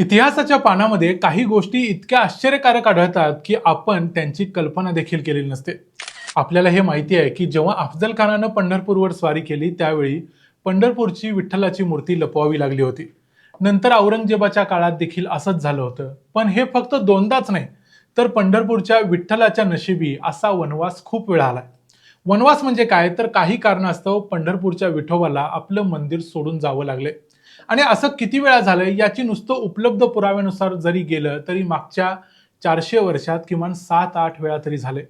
इतिहासाच्या पानामध्ये काही गोष्टी इतक्या आश्चर्यकारक आढळतात की आपण त्यांची कल्पना देखील केलेली नसते. आपल्याला हे माहिती आहे की जेव्हा अफजल खानानं पंढरपूरवर स्वारी केली त्यावेळी पंढरपूरची विठ्ठलाची मूर्ती लपवावी लागली होती. नंतर औरंगजेबाच्या काळात देखील असंच झालं होतं. पण हे फक्त दोनदाच नाही तर पंढरपूरच्या विठ्ठलाच्या नशिबी असा वनवास खूप वेळा आला वनवास म्हणजे काय? तर काही कारणास्तव पंढरपूरच्या विठोबाला आपलं मंदिर सोडून जावं लागले. आणि असं किती वेळा झालंय याची नुसतं उपलब्ध पुराव्यानुसार जरी गेलं तरी मागच्या चारशे वर्षात किमान सात आठ वेळा तरी झाले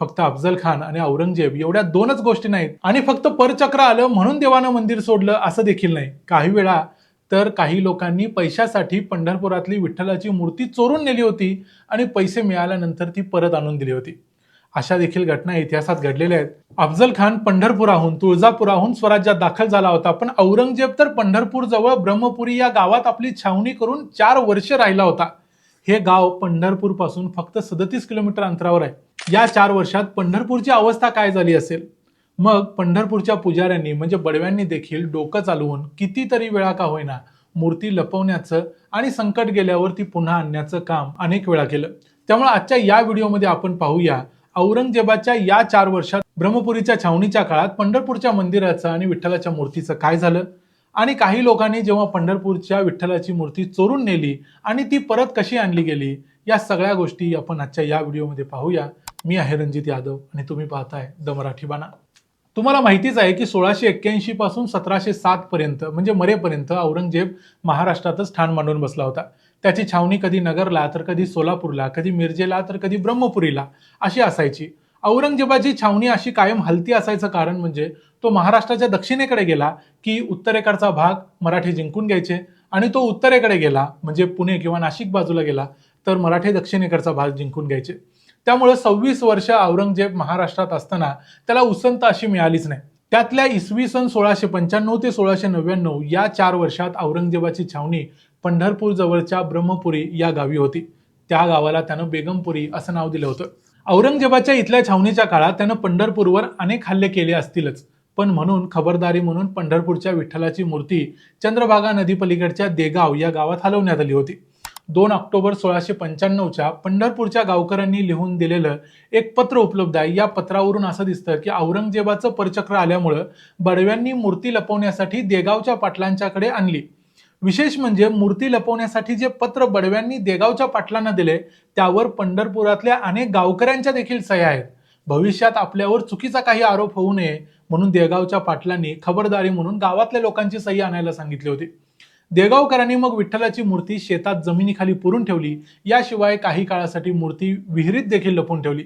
फक्त अफजल खान आणि औरंगजेब एवढ्या दोनच गोष्टी नाहीत. आणि फक्त परचक्र आलं म्हणून देवानं मंदिर सोडलं असं देखील नाही. काही वेळा तर काही लोकांनी पैशासाठी पंढरपुरातली विठ्ठलाची मूर्ती चोरून नेली होती आणि पैसे मिळाल्यानंतर ती परत आणून दिली होती. अशा देखील घटना इतिहासात घडलेल्या आहेत. अफजल खान पंढरपुराहून तुळजापुराहून स्वराज्यात दाखल झाला होता. पण औरंगजेब तर पंढरपूर जवळ ब्रह्मपुरी या गावात आपली छावणी करून चार वर्ष राहिला होता. हे गाव पंढरपूरपासून फक्त सदतीस किलोमीटर अंतरावर आहे. या चार वर्षात पंढरपूरची अवस्था काय झाली असेल? मग पंढरपूरच्या पुजाऱ्यांनी म्हणजे बडव्यांनी देखील डोकं चालवून कितीतरी वेळा का होईना मूर्ती लपवण्याचं आणि संकट गेल्यावर ती पुन्हा आणण्याचं काम अनेक वेळा केलं. त्यामुळे आजच्या या व्हिडिओमध्ये आपण पाहूया औरंगजेबाच्या या चार वर्षात ब्रह्मपुरीच्या छावणीच्या काळात पंढरपूरच्या मंदिराचं आणि विठ्ठलाच्या मूर्तीचं काय झालं? आणि काही लोकांनी जेव्हा पंढरपूरच्या विठ्ठलाची मूर्ती चोरून नेली आणि ती परत कशी आणली गेली? या सगळ्या गोष्टी आपण आजच्या या व्हिडिओमध्ये पाहूया. मी आहे रणजित यादव आणि तुम्ही पाहताय द मराठी बाणा. तुम्हाला माहितीच आहे की सोळाशे एक्क्याऐंशी पासून सतराशे सात पर्यंत म्हणजे मरेपर्यंत औरंगजेब महाराष्ट्रातच ठाण मांडून बसला होता. त्याची छावणी कधी नगरला तर कधी सोलापूरला कधी मिरजेला तर कधी ब्रह्मपुरीला अशी असायची. औरंगजेबाची छावणी अशी कायम हलती असायचं कारण म्हणजे तो महाराष्ट्राच्या दक्षिणेकडे गेला की उत्तरेकडचा भाग मराठी जिंकून घ्यायचे आणि तो उत्तरेकडे गेला म्हणजे पुणे किंवा नाशिक बाजूला गेला तर मराठी दक्षिणेकडचा भाग जिंकून घ्यायचे. त्यामुळे सव्वीस वर्ष औरंगजेब महाराष्ट्रात असताना त्याला उसंत अशी मिळालीच नाही. त्यातल्या इसवी सन सोळाशे पंच्याण्णव ते सोळाशे नव्याण्णव या चार वर्षात औरंगजेबाची छावणी पंढरपूर जवळच्या ब्रह्मपुरी या गावी होती. त्या गावाला त्यानं बेगमपुरी असं नाव दिलं होतं. औरंगजेबाच्या इथल्या छावणीच्या काळात त्यानं पंढरपूरवर अनेक हल्ले केले असतीलच. पण म्हणून खबरदारी म्हणून पंढरपूरच्या विठ्ठलाची मूर्ती चंद्रभागा नदीपलीकडच्या देगाव या गावात हलवण्यात आली होती. दोन ऑक्टोबर सोळाशे पंच्याण्णवच्या पंढरपूरच्या गावकऱ्यांनी लिहून दिलेलं एक पत्र उपलब्ध आहे. या पत्रावरून असं दिसतं की औरंगजेबाचं परचक्र आल्यामुळं बडव्यांनी मूर्ती लपवण्यासाठी देगावच्या पाटलांच्याकडे आणली. विशेष म्हणजे मूर्ती लपवण्यासाठी जे पत्र बडव्यांनी देगावच्या पाटलांना दिले त्यावर पंढरपुरातल्या अनेक गावकऱ्यांच्या देखील सह्या आहेत. भविष्यात आपल्यावर चुकीचा काही आरोप होऊ नये म्हणून देगावच्या पाटलांनी खबरदारी म्हणून गावातल्या लोकांची सही आणायला सांगितली होती. देगावकरांनी मग विठ्ठलाची मूर्ती शेतात जमिनीखाली पुरून ठेवली याशिवाय काही काळासाठी मूर्ती विहिरीत देखील लपून ठेवली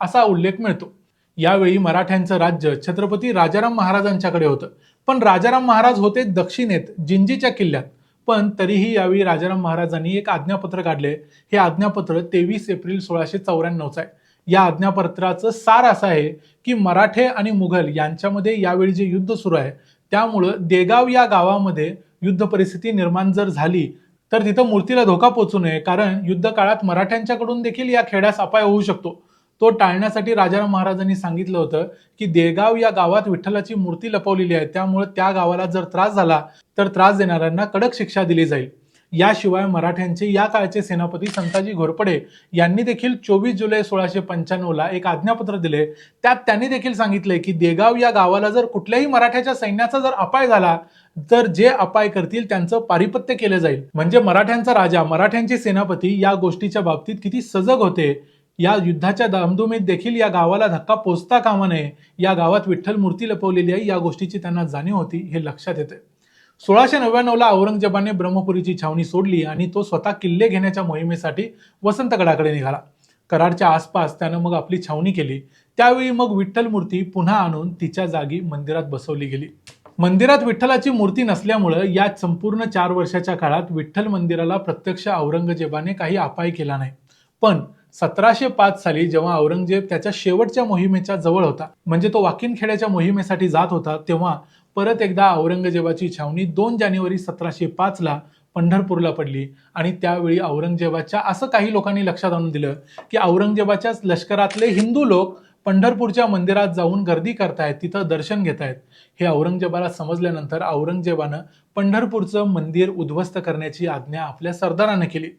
असा उल्लेख मिळतो. यावेळी मराठ्यांचं राज्य छत्रपती राजाराम महाराजांच्याकडे होतं. पण राजाराम महाराज होते दक्षिणेत जिंजीच्या किल्ल्यात. पण तरीही यावेळी राजाराम महाराजांनी एक आज्ञापत्र काढले. हे आज्ञापत्र तेवीस एप्रिल सोळाशे चौऱ्याण्णवचं आहे. या आज्ञापत्राचं सार असं आहे की मराठे आणि मुघल यांच्यामध्ये यावेळी जे युद्ध सुरू आहे त्यामुळं देगाव या गावामध्ये युद्ध परिस्थिती निर्माण जर झाली तर तिथं मूर्तीला धोका पोचू नये कारण युद्ध काळात मराठ्यांच्याकडून देखील या खेड्यास अपाय होऊ शकतो. तो टाळण्यासाठी राजाराम महाराजांनी सांगितलं होतं की देगाव या गावात विठ्ठलाची मूर्ती लपवलेली आहे. त्यामुळे त्या गावाला जर त्रास झाला तर त्रास देणाऱ्यांना कडक शिक्षा दिली जाईल. याशिवाय मराठ्यांचे या काळचे सेनापती संताजी घोरपडे यांनी देखील चोवीस जुलै सोळाशे पंच्याण्णवला एक आज्ञापत्र दिले. त्यात त्यांनी देखील सांगितले की देगाव या गावाला जर कुठल्याही मराठ्याच्या सैन्याचा जर अपाय झाला तर जे अपाय करतील त्यांचं पारिपत्य केलं जाईल. म्हणजे मराठ्यांचा राजा मराठ्यांचे सेनापती या गोष्टीच्या बाबतीत किती सजग होते या युद्धाच्या धामधुमीत देखील या गावाला धक्का पोचता कामा नये. या गावात विठ्ठल मूर्ती लपवलेली आहे या गोष्टीची त्यांना जाणीव होती हे लक्षात येते. सोळाशे नव्याण्णवला औरंगजेबाने ब्रह्मपुरीची छावणी सोडली आणि तो स्वतः किल्ले घेण्याच्या मोहिमेसाठी वसंतगडाकडे निघाला. कराडच्या आसपास त्यानं मग आपली छावणी केली. त्यावेळी मग विठ्ठल मूर्ती पुन्हा आणून तिच्या जागी मंदिरात बसवली गेली. मंदिरात विठ्ठलाची मूर्ती नसल्यामुळं या संपूर्ण चार वर्षाच्या काळात विठ्ठल मंदिराला प्रत्यक्ष औरंगजेबाने काही अपाय केला नाही. पण सतराशे पाच साली जेव्हा औरंगजेब त्याच्या शेवटच्या मोहिमेच्या जवळ होता म्हणजे तो वाकिनखेड्याच्या मोहिमेसाठी जात होता तेव्हा परत एकदा औरंगजेबाची छावणी दोन जानेवारी सतराशे पाचला पंढरपूरला पडली. आणि त्यावेळी औरंगजेबाच्या असं काही लोकांनी लक्षात आणून दिलं की औरंगजेबाच्याच लष्करातले हिंदू लोक पंढरपूरच्या मंदिरात जाऊन गर्दी करतायत तिथं दर्शन घेत आहेत हे औरंगजेबाला समजल्यानंतर औरंगजेबानं पंढरपूरचं मंदिर उद्ध्वस्त करण्याची आज्ञा आपल्या सरदारानं केली.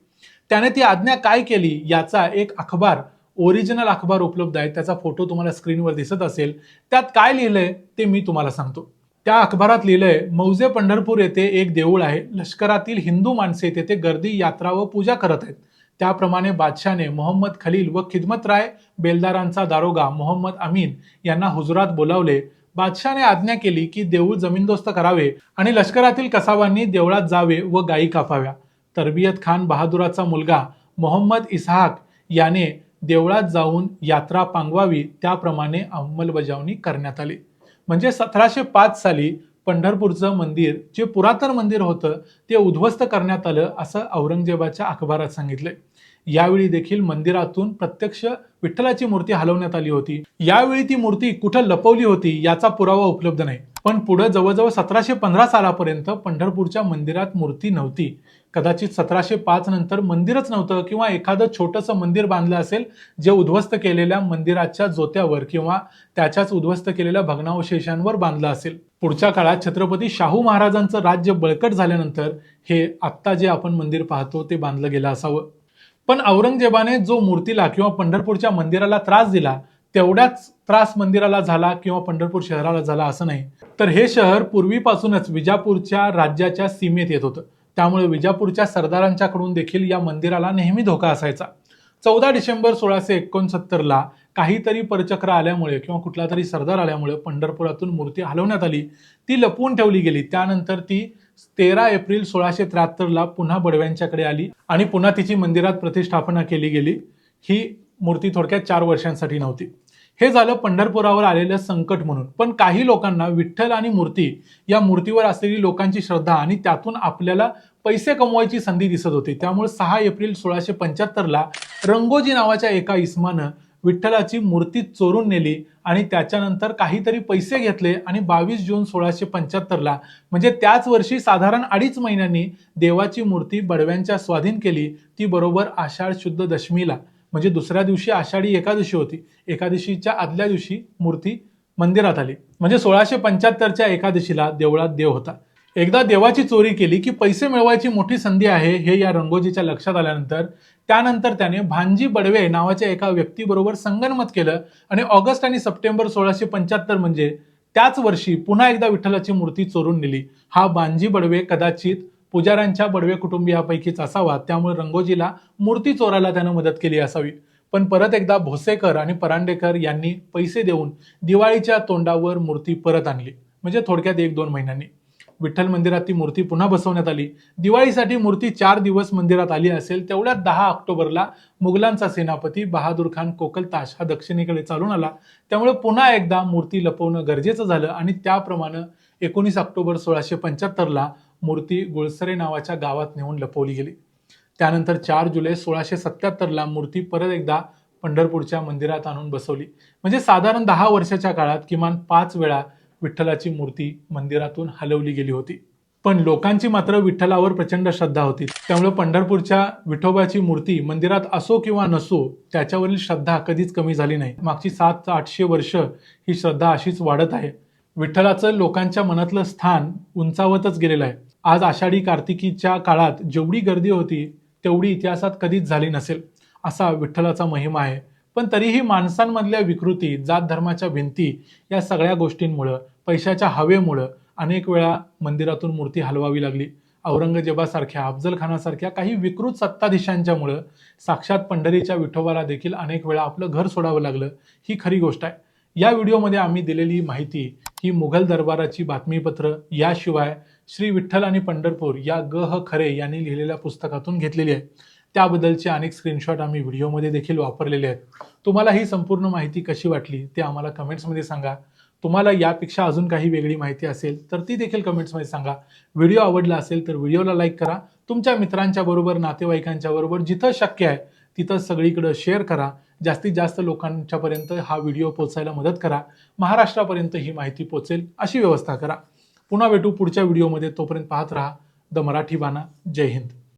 त्याने ती आज्ञा काय केली याचा एक अखबार ओरिजिनल अखबार उपलब्ध आहे. त्याचा फोटो तुम्हाला स्क्रीनवर दिसत असेल. त्यात काय लिहिलंय ते मी तुम्हाला सांगतो. त्या अखबारात लिहिलंय मौजे पंढरपूर येथे एक देऊळ आहे. लष्करातील हिंदू माणसे तेथे गर्दी यात्रा व पूजा करत आहेत. त्याप्रमाणे बादशाने मोहम्मद खलील व खिदमतराय बेलदारांचा दारोगा मोहम्मद अमीन यांना हुजुरात बोलावले. बादशाने आज्ञा केली की देऊळ जमीनदोस्त करावे आणि लष्करातील कसाबांनी देवळात जावे व गायी कापाव्या. तरबियत खान बहादुराचा मुलगा मोहम्मद इसहाक याने देवळात जाऊन यात्रा पांगवावी त्याप्रमाणे अंमलबजावणी करण्यात आली. म्हणजे सतराशे पाच साली पंढरपूरचं मंदिर जे पुरातन मंदिर होतं ते उद्ध्वस्त करण्यात आलं असं औरंगजेबाच्या अखबारात सांगितलंय. यावेळी देखील मंदिरातून प्रत्यक्ष विठ्ठलाची मूर्ती हलवण्यात आली होती. यावेळी ती मूर्ती कुठं लपवली होती याचा पुरावा उपलब्ध नाही. पण पुढे जवळजवळ सतराशे पंधरा सालापर्यंत पंढरपूरच्या मंदिरात मूर्ती नव्हती. कदाचित सतराशे पाच नंतर मंदिरच नव्हतं किंवा एखादं छोटंसं मंदिर बांधलं असेल जे उद्ध्वस्त केलेल्या मंदिराच्या जोत्यावर किंवा त्याच्याच उद्ध्वस्त केलेल्या भग्नावशेषांवर बांधलं असेल. पुढच्या काळात छत्रपती शाहू महाराजांचं राज्य बळकट झाल्यानंतर हे आत्ता जे आपण मंदिर पाहतो ते बांधलं गेलं असावं. पण औरंगजेबाने जो मूर्तीला किंवा पंढरपूरच्या मंदिराला त्रास दिला तेवढ्याच त्रास मंदिराला झाला किंवा पंढरपूर शहराला झाला असं नाही. तर हे शहर पूर्वीपासूनच विजापूरच्या राज्याच्या सीमेत येत होतं. त्यामुळे विजापूरच्या सरदारांच्याकडून देखील या मंदिराला नेहमी धोका असायचा. चौदा डिसेंबर सोळाशे एकोणसत्तरला काहीतरी परचक्र आल्यामुळे किंवा कुठला तरी सरदार आल्यामुळे पंढरपुरातून मूर्ती हलवण्यात आली. ती लपवून ठेवली गेली. त्यानंतर ती तेरा एप्रिल सोळाशे त्र्याहत्तरला पुन्हा बडव्यांच्याकडे आली आणि पुन्हा तिची मंदिरात प्रतिष्ठापना केली गेली. ही मूर्ती थोडक्यात चार वर्षांसाठी नव्हती. हे झालं पंढरपुरावर आलेलं संकट म्हणून. पण काही लोकांना विठ्ठल आणि मूर्ती या मूर्तीवर असलेली लोकांची श्रद्धा आणि त्यातून आपल्याला पैसे कमवायची संधी दिसत होती. त्यामुळे सहा एप्रिल सोळाशे पंच्याहत्तरला रंगोजी नावाच्या एका इस्मानं विठ्ठलाची मूर्ती चोरून नेली आणि त्याच्यानंतर काहीतरी पैसे घेतले आणि बावीस जून सोळाशे पंच्याहत्तरला म्हणजे त्याच वर्षी साधारण अडीच महिन्यांनी देवाची मूर्ती बडव्यांच्या स्वाधीन केली. ती बरोबर आषाढ शुद्ध दशमीला म्हणजे दुसऱ्या दिवशी आषाढी एकादशी होती. एकादशीच्या आदल्या दिवशी मूर्ती मंदिरात आली. म्हणजे सोळाशे पंच्याहत्तरच्या एकादशीला देवळात देव होता. एकदा देवाची चोरी केली की पैसे मिळवायची मोठी संधी आहे हे या रंगोजीच्या लक्षात आल्यानंतर त्यानंतर त्याने भांजी बडवे नावाच्या एका व्यक्तीबरोबर संगनमत केलं आणि ऑगस्ट आणि सप्टेंबर सोळाशे पंच्याहत्तर म्हणजे त्याच वर्षी पुन्हा एकदा विठ्ठलाची मूर्ती चोरून नेली. हा बांजी बडवे कदाचित पुजाऱ्यांच्या बडवे कुटुंबियापैकीच असावा त्यामुळे रंगोजीला मूर्ती चोरायला त्यानं मदत केली असावी. पण परत एकदा भोसेकर आणि परांडेकर यांनी पैसे देऊन दिवाळीच्या तोंडावर मूर्ती परत आणली. म्हणजे थोडक्यात एक दोन महिन्यांनी. विठ्ठल मंदिरात ती मूर्ती पुन्हा बसवण्यात आली. दिवाळीसाठी मूर्ती चार दिवस मंदिरात आली असेल तेवढ्यात दहा ऑक्टोबरला मुघलांचा सेनापती बहादूर खान कोकलताश हा दक्षिणेकडे चालून आला. त्यामुळे पुन्हा एकदा मूर्ती लपवणं गरजेचं झालं आणि त्याप्रमाणे एकोणीस ऑक्टोबर सोळाशे पंच्याहत्तरला मूर्ती गुळसरे नावाच्या गावात नेऊन लपवली गेली. त्यानंतर चार जुलै सोळाशे सत्याहत्तरला मूर्ती परत एकदा पंढरपूरच्या मंदिरात आणून बसवली. म्हणजे साधारण दहा वर्षाच्या काळात किमान पाच वेळा विठ्ठलाची मूर्ती मंदिरातून हलवली गेली होती. पण लोकांची मात्र विठ्ठलावर प्रचंड श्रद्धा होती. त्यामुळे पंढरपूरच्या विठोबाची मूर्ती मंदिरात असो किंवा नसो त्याच्यावरील श्रद्धा कधीच कमी झाली नाही. मागची सात आठशे वर्ष ही श्रद्धा अशीच वाढत आहे. विठ्ठलाचं लोकांच्या मनातलं स्थान उंचावतच गेलेलं आहे. आज आषाढी कार्तिकीच्या काळात जेवढी गर्दी होती तेवढी इतिहासात कधीच झाली नसेल असा विठ्ठलाचा महिमा आहे. पण तरीही माणसांमधल्या विकृती जात धर्माच्या भिंती या सगळ्या गोष्टींमुळं पैशाच्या हवेमुळं अनेक वेळा मंदिरातून मूर्ती हलवावी लागली. औरंगजेबासारख्या अफजल खानासारख्या काही विकृत सत्ताधीशांच्यामुळं साक्षात पंढरीच्या विठोबाला देखील अनेक वेळा आपलं घर सोडावं लागलं ही खरी गोष्ट आहे. या व्हिडिओमध्ये आम्ही दिलेली माहिती ही मुघल दरबाराची बातमीपत्र याशिवाय श्री विठ्ठल आणि पंढरपूर या ग ह खरे यांनी लिहिलेल्या पुस्तकातून घेतलेली आहे. त्याबद्दलचे अनेक स्क्रीनशॉट आम्ही व्हिडिओमध्ये देखील वापरलेले आहेत. तुम्हाला ही संपूर्ण माहिती कशी वाटली ते आम्हाला कमेंट्समध्ये सांगा. तुम्हाला यापेक्षा अजून काही वेगळी माहिती असेल तर ती देखील कमेंट्समध्ये सांगा. व्हिडिओ आवडला असेल तर व्हिडिओला लाईक करा. तुमच्या मित्रांच्या बरोबर नातेवाईकांच्या बरोबर जिथं शक्य आहे तिथं सगळीकडं शेअर करा. जास्तीत जास्त लोकांच्यापर्यंत हा व्हिडिओ पोचायला मदत करा. महाराष्ट्रापर्यंत ही माहिती पोचेल अशी व्यवस्था करा. पुन्हा भेटू पुढच्या व्हिडिओमध्ये. तोपर्यंत पाहत राहा. द मराठी बाणा. जय हिंद.